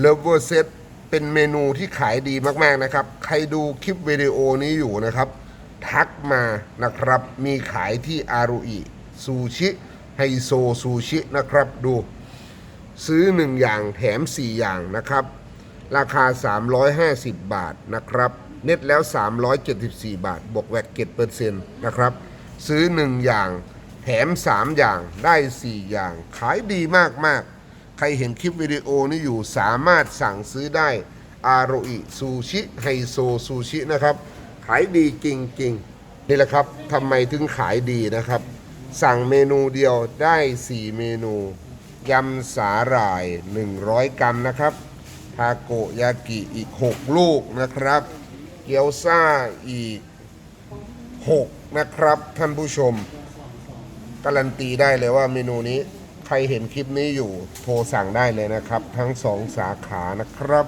เลเวอร์เซตเป็นเมนูที่ขายดีมากๆนะครับ ใครดูคลิปวิดีโอนี้อยู่นะครับ ทักมานะครับ มีขายที่อารุอิซูชิไฮโซซูชินะครับดู ซื้อ 1 อย่างแถม 4 อย่างนะครับ ราคา 350 บาทนะครับ เน็ตแล้ว 374 บาท บวกแวดเก็ตเปอร์เซ็นต์นะครับ ซื้อ 1 อย่างแถม 3 อย่างได้ 4 อย่าง ขายดีมากๆ รเห็นคลิปวิดีโอนี้อยู่สามารถสั่งซื้อได้อาโรอิซูชิไฮโซซูชินะครับ ขายดีจริงๆ นี่แหละครับทำไมถึงขายดีนะครับ สั่งเมนูเดียวได้ 4 เมนู ยำสาหร่าย 100 กรัมนะครับทาโกยากิอีก 6 ลูกนะครับ เกี๊ยวซ่าอีก 6 นะครับ ท่านผู้ชม การันตีได้เลยว่าเมนูนี้ ใครเห็นคลิปนี้อยู่โทรสั่งได้เลยนะครับ ทั้งสองสาขานะครับ